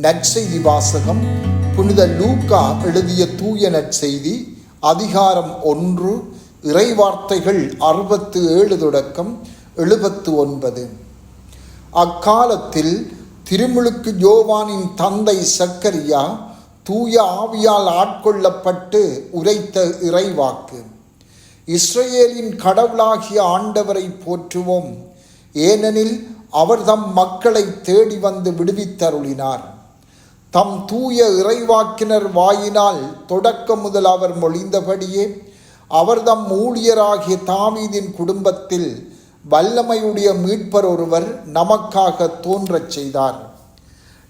நற்செய்தி வாசகம் புனித லூக்கா எழுதிய தூய நற்செய்தி அதிகாரம் ஒன்று இறைவார்த்தைகள் அறுபத்து ஏழு தொடக்கம் எழுபத்து ஒன்பது அக்காலத்தில் திருமுழுக்கு ஜோவானின் தந்தை சக்கரியா தூய ஆவியால் ஆட்கொள்ளப்பட்டு உரைத்த இறைவாக்கு. இஸ்ரேலின் கடவுளாகிய ஆண்டவரை போற்றுவோம். ஏனெனில் அவர் தம் மக்களை தேடி வந்து விடுவித்தருளினார். தம் தூய இறைவாக்கினர் வாயினால் தொடக்க முதல் அவர் மொழிந்தபடியே அவர் தம் ஊழியராகிய தாமீதின் குடும்பத்தில் வல்லமையுடைய மீட்பர் ஒருவர் நமக்காக தோன்றச் செய்தார்.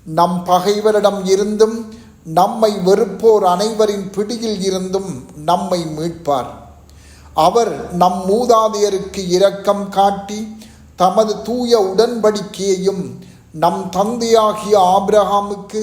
நம் பகைவரிடம் இருந்தும் நம்மை வெறுப்போர் அனைவரின் பிடியில் இருந்தும் நம்மை மீட்பார். அவர் நம் மூதாதையருக்கு இரக்கம் காட்டி தமது தூய உடன்படிக்கையையும் நம் தந்தையாகிய ஆபிரகாமுக்கு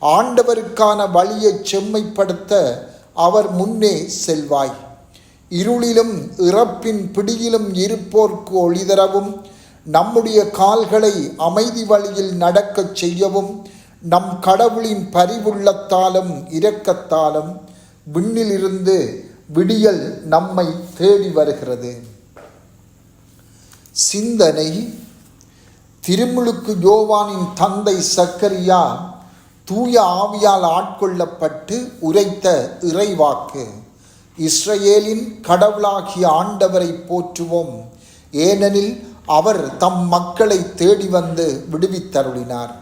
ஆண்டவருக்கான வழியை செம்மைப்படுத்த அவர் முன்னே செல்வாய். இருளிலும் இறப்பின் பிடியிலும் இருப்போர்க்கு ஒளிதரவும் நம்முடைய கால்களை அமைதி வழியில் நடக்கச் செய்யவும் நம் கடவுளின் பரிவுள்ளத்தாலும் இரக்கத்தாலும் விண்ணிலிருந்து விடியல் நம்மை தேடி வருகிறது. சிந்தனை. திருமுழுக்கு யோவானின் தந்தை சக்கரியா தூய ஆவியால் ஆட்கொள்ளப்பட்டு உரைத்த இறைவாக்கு. இஸ்ரேலின் கடவுளாகிய ஆண்டவரை போற்றுவோம். ஏனெனில் அவர் தம் மக்களை தேடி வந்து விடுவித்தருளினார்.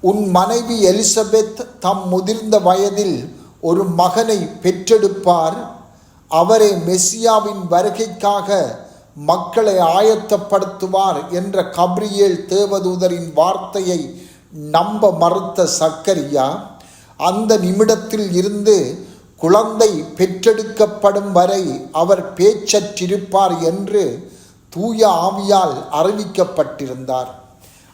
உன் மனைவி எலிசபெத் தம் முதிர்ந்த வயதில் ஒரு மகனை பெற்றெடுப்பார். அவரே மெஸ்ஸியாவின் வருகைக்காக மக்களை ஆயத்தப்படுத்துவார் என்ற கப்ரியேல் தேவதூதரின் வார்த்தையை நம்ப மறுத்த சக்கரியா அந்த நிமிடத்தில் இருந்து குழந்தை பெற்றெடுக்கப்படும் வரை அவர் பேச்சற்றிருப்பார் என்று தூய ஆவியால் அறிவிக்கப்பட்டிருந்தார்.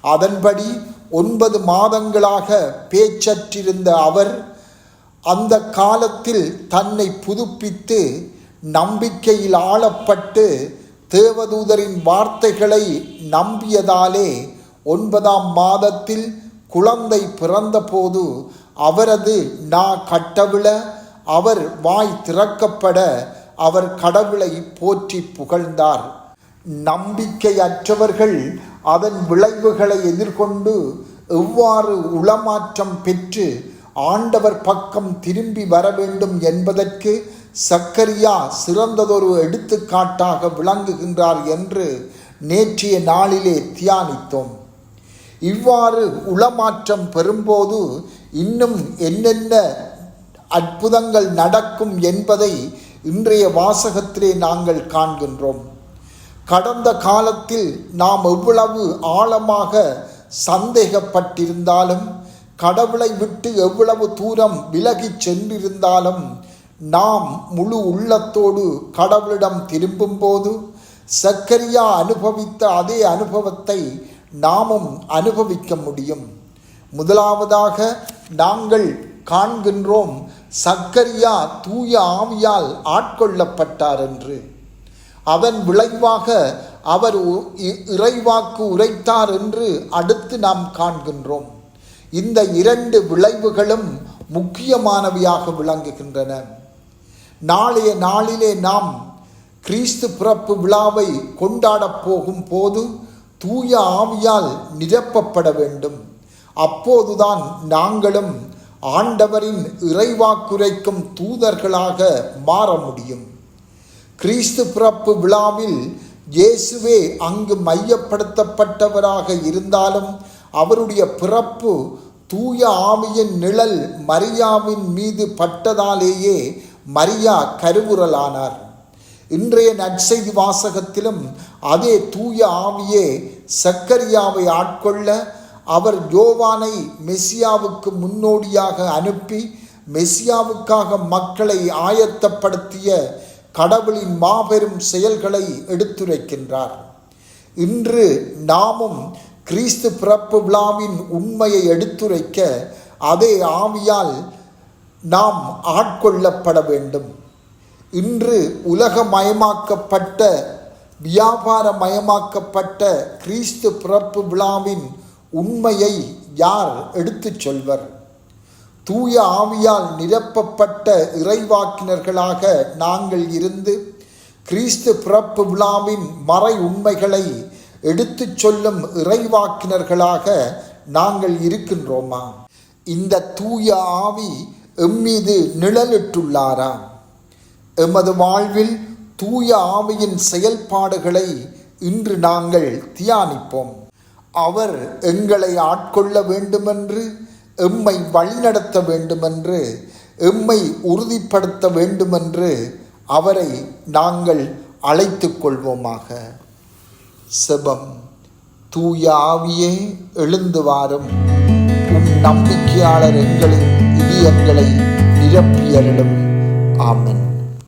அதன்படி ஒன்பது மாதங்களாக பேச்சற்றிருந்த அவர் அந்த காலத்தில் தன்னை புதுப்பித்து நம்பிக்கையில் ஆளப்பட்டு தேவதூதரின் வார்த்தைகளை நம்பியதாலே ஒன்பதாம் மாதத்தில் குழந்தை பிறந்தபோது அவரது நா கட்டவிழ அவர் வாய் திறக்கப்பட அவர் கடவுளை போற்றி புகழ்ந்தார். நம்பிக்கையற்றவர்கள் அதன் விளைவுகளை எதிர்கொண்டு எவ்வாறு உளமாற்றம் பெற்று ஆண்டவர் பக்கம் திரும்பி வர வேண்டும் என்பதற்கு சக்கரியா சிறந்ததொரு எடுத்துக்காட்டாக விளங்குகின்றார் என்று நேற்றைய நாளிலே தியானித்தோம். இவ்வாறு உளமாற்றம் பெறும்போது இன்னும் என்னென்ன அற்புதங்கள் நடக்கும் என்பதை இன்றைய வாசகத்திலே நாங்கள் காண்கின்றோம். கடந்த காலத்தில் நாம் எவ்வளவு ஆழமாக சந்தேகப்பட்டிருந்தாலும் கடவுளை விட்டு எவ்வளவு தூரம் விலகிச் சென்றிருந்தாலும் நாம் முழு உள்ளத்தோடு கடவுளிடம் திரும்பும்போது சக்கரியா அனுபவித்த அதே அனுபவத்தை நாமும் அனுபவிக்க முடியும். முதலாவதாக நாங்கள் காண்கின்றோம் சக்கரியா தூய ஆவியால் ஆட்கொள்ளப்பட்டார் என்று அதன் விளைவாக அவர் இறைவாக்கு உரைத்தார் என்று அடுத்து நாம் காண்கின்றோம். இந்த இரண்டு விளைவுகளும் முக்கியமானவையாக விளங்குகின்றன. நாளைய நாளிலே நாம் கிறிஸ்து பிறப்பு விழாவை கொண்டாடப் போகும் போது தூய ஆவியால் நிரப்பப்பட வேண்டும். அப்போதுதான் நாங்களும் ஆண்டவரின் இறைவாக்குரைக்கும் தூதர்களாக மாற முடியும். கிறிஸ்து பிறப்பு விழாவில் இயேசுவே அங்கு மையப்படுத்தப்பட்டவராக இருந்தாலும் அவருடைய பிறப்பு தூய ஆவியின் நிழல் மரியாவின் மீது பட்டதாலேயே மரியா கருவுரலானார் இன்றைய நற்செய்தி வாசகத்திலும் அதே தூய ஆவியே சக்கரியாவை ஆட்கொள்ள அவர் யோவானை மெசியாவுக்கு முன்னோடியாக அனுப்பி மெசியாவுக்காக மக்களை ஆயத்தப்படுத்திய கடவுளின் மாபெரும் செயல்களை எடுத்துரைக்கின்றார். இன்று நாமும் கிறிஸ்து பிறப்பு விழாவின் உண்மையை எடுத்துரைக்க அதே ஆவியால் நாம் ஆட்கொள்ளப்பட வேண்டும். இன்று உலகமயமாக்கப்பட்ட வியாபாரமயமாக்கப்பட்ட கிறிஸ்து பிறப்பு விழாவின் உண்மையை யார் எடுத்துச் சொல்வர்? தூய ஆவியால் நிரப்பப்பட்ட இறைவாக்கினர்களாக நாங்கள் இருந்து கிறிஸ்து பிறப்பு விழாவின் மறை உண்மைகளை எடுத்துச் சொல்லும் இறைவாக்கினர்களாக நாங்கள் இருக்கின்றோமா? இந்த தூய ஆவி எம்மீது நிழலிட்டுள்ளாரா எமது வாழ்வில் தூய ஆவியின் செயல்பாடுகளை இன்று நாங்கள் தியானிப்போம். அவர் எங்களை ஆட்கொள்ள வேண்டுமென்று எம்மை வழிநடத்த வேண்டுமென்று எம்மை உறுதிப்படுத்த வேண்டுமென்று அவரை நாங்கள் அழைத்து கொள்வோமாக. செபம் தூய ஆவியே எழுந்து வாரும். உம் நம்பிக்கையாளர் எங்களின் இதயங்களை நிரப்பியருளும். ஆமென்.